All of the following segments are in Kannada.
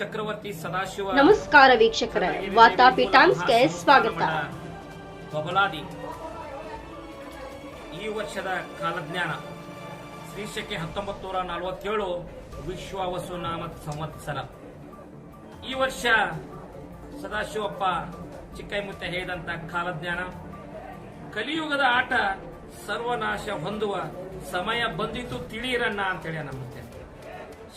ಚಕ್ರವರ್ತಿ ಸದಾಶಿವ. ನಮಸ್ಕಾರ ವೀಕ್ಷಕರ. ವಾತಾಪಿ ಟೈಮ್ಸ್ಗೆ ಸ್ವಾಗತ. ಬಬಲಾದಿ ಈ ವರ್ಷದ ಕಾಲಜ್ಞಾನ. ಶೀರ್ಷಕ್ಕೆ ಹತ್ತೊಂಬತ್ತು ನೂರ ನಲವತ್ತೇಳು ವಿಶ್ವಾವಸು ನಾಮ ಸಂವತ್ಸರ. ಈ ವರ್ಷ ಸದಾಶಿವಪ್ಪ ಚಿಕ್ಕೈಮುತ್ತ ಹೇಳಿದಂತ ಕಾಲಜ್ಞಾನ. ಕಲಿಯುಗದ ಆಟ ಸರ್ವನಾಶ ಹೊಂದುವ ಸಮಯ ಬಂದಿತು ತಿಳಿಯಿರನ್ನ ಅಂತೇಳಿ ನಮ್ಮತ್ತೆ.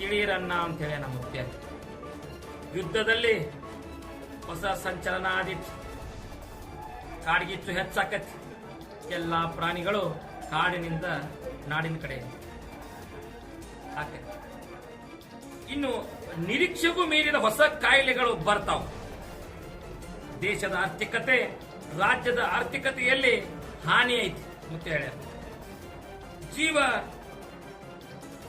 ತಿಳಿಯಿರನ್ನ ಅಂತ ಹೇಳಿ ನಮ್ಮ ಮುಖ್ಯ. ಯುದ್ಧದಲ್ಲಿ ಹೊಸ ಸಂಚಲನ ಆದಿತ್ತು ಕಾಡ್ಗಿಚ್ಚು ಹೆಚ್ಚಾಕತಿ. ಎಲ್ಲ ಪ್ರಾಣಿಗಳು ಕಾಡಿನಿಂದ ನಾಡಿನ ಕಡೆ ಇನ್ನು ನಿರೀಕ್ಷೆಗೂ ಮೀರಿದ ಹೊಸ ಕಾಯಿಲೆಗಳು ಬರ್ತಾವ. ದೇಶದ ಆರ್ಥಿಕತೆ ರಾಜ್ಯದ ಆರ್ಥಿಕತೆಯಲ್ಲಿ ಹಾನಿ ಐತಿ ಮುಖ್ಯ ಹೇಳ್ಯಾರ ಜೀವ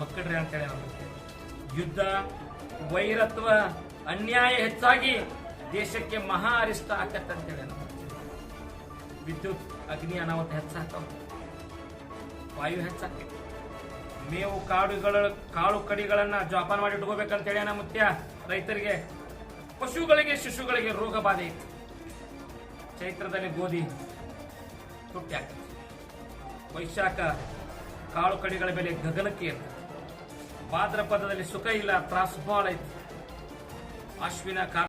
ಮಕ್ಕಳ್ರಿ ಅಂತೇಳಿ ನಮಗೆ ಯುದ್ಧ, ವೈರತ್ವ, ಅನ್ಯಾಯ ಹೆಚ್ಚಾಗಿ ದೇಶಕ್ಕೆ ಮಹಾ ಅರಿಷ್ಟ ಆಕತ್ತ ಅಂತೇಳಿ ವಿದ್ಯುತ್, ಅಗ್ನಿ, ಅನಾಹುತ ಹೆಚ್ಚಾಕವ ವಾಯು ಹೆಚ್ಚಾಕ ಮೇವು ಕಾಡುಗಳ ಕಾಳು ಕಡಿಗಳನ್ನ ಜೋಪಾನ ಮಾಡಿ ಇಟ್ಕೋಬೇಕಂತೇಳಿ ನಮ್ಮ ಮುತ್ಯ ರೈತರಿಗೆ, ಪಶುಗಳಿಗೆ, ಶಿಶುಗಳಿಗೆ ರೋಗ ಬಾಧೆ ಐತಿ. ಚೈತ್ರದಲ್ಲಿ ಗೋಧಿ ತುಟ್ಟಿ ಆಗ್ತದೆ ವೈಶಾಖ ಕಾಳು ಕಡಿಗಳ ಬೆಲೆ ಗಗನಕ್ಕೆ ಇರ್ತದೆ ಭಾದ್ರಪದದಲ್ಲಿ ಸುಖ ಇಲ್ಲ ತ್ರಾಸು ಬಹಳ ಐತಿ. ಅಶ್ವಿನ